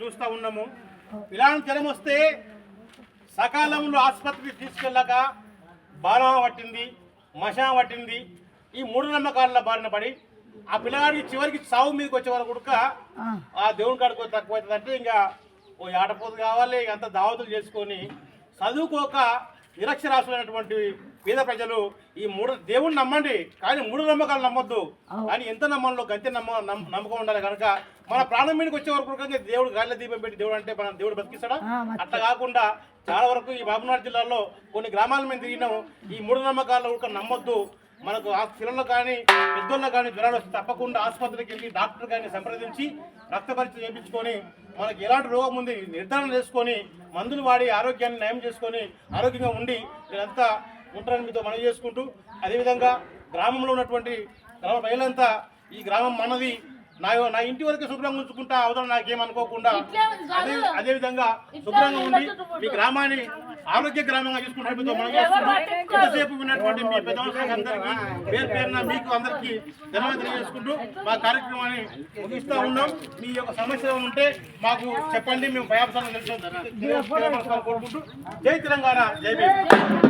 చూస్తూ ఉన్నాము. ఇలాంటి జ్వరం వస్తే సకాలంలో ఆసుపత్రికి తీసుకెళ్ళక బాణం పట్టింది మషా పట్టింది ఈ మూడు నమ్మకాల బారిన పడి ఆ పిల్లగాడికి చివరికి చావు మీదకి వచ్చే వరకు కూడా ఆ. దేవుని కాడికి తక్కువ అవుతుంది అంటే ఇంకా ఓ ఆటపోతు కావాలి ఇక అంత దావతులు చేసుకొని చదువుకోక నిరక్షరాశులైనటువంటి పేద ప్రజలు ఈ మూడు దేవుని నమ్మండి కానీ మూడు నమ్మకాలు నమ్మొద్దు. కానీ ఎంత నమ్మంలో గంతే నమ్మ నమ్మ- నమ్మకం ఉండాలి కనుక మన ప్రాణం మీదకి వచ్చే వరకు దేవుడు గాలిలో దీపం పెట్టి దేవుడు అంటే మన దేవుడు బతికిస్తాడా? అట్లా కాకుండా చాలా వరకు ఈ బాబునాడు జిల్లాలో కొన్ని గ్రామాల మీద తిరిగినాం ఈ మూఢ నమ్మకాలు నమ్మొద్దు. మనకు ఆ పిల్లలు కానీ పెద్దోళ్ళు కానీ జ్వరాలు వస్తే తప్పకుండా ఆసుపత్రికి వెళ్ళి డాక్టర్ కానీ సంప్రదించి రక్త పరీక్ష చేయించుకొని మనకి ఎలాంటి రోగం ఉంది నిర్ధారణ చేసుకొని మందులు వాడి ఆరోగ్యాన్ని నయం చేసుకొని ఆరోగ్యంగా ఉండి మీరంతా ఉంటారని మీతో మనవి చేసుకుంటూ అదేవిధంగా గ్రామంలో ఉన్నటువంటి గ్రామ ప్రజలంతా ఈ గ్రామం మనది నా నా ఇంటి వరకు శుభ్రంగా ఉంచుకుంటా అవతల నాకేమనుకోకుండా అదే అదే విధంగా శుభ్రంగా ఉండి మీ గ్రామాన్ని ఆరోగ్య గ్రామంగా చూసుకుంటే మీతో మనం విన్నటువంటి మీ పెద్దవాళ్ళకి అందరికీ పేరు పేరున మీకు అందరికీ ధన్యవాదాలు తెలియజేసుకుంటూ మా కార్యక్రమాన్ని ముగిస్తూ ఉన్నాం. మీ యొక్క సమస్య ఉంటే మాకు చెప్పండి. మేము భయాపసాలను కోరుకుంటూ జై తెలంగాణ. జై భీమ్.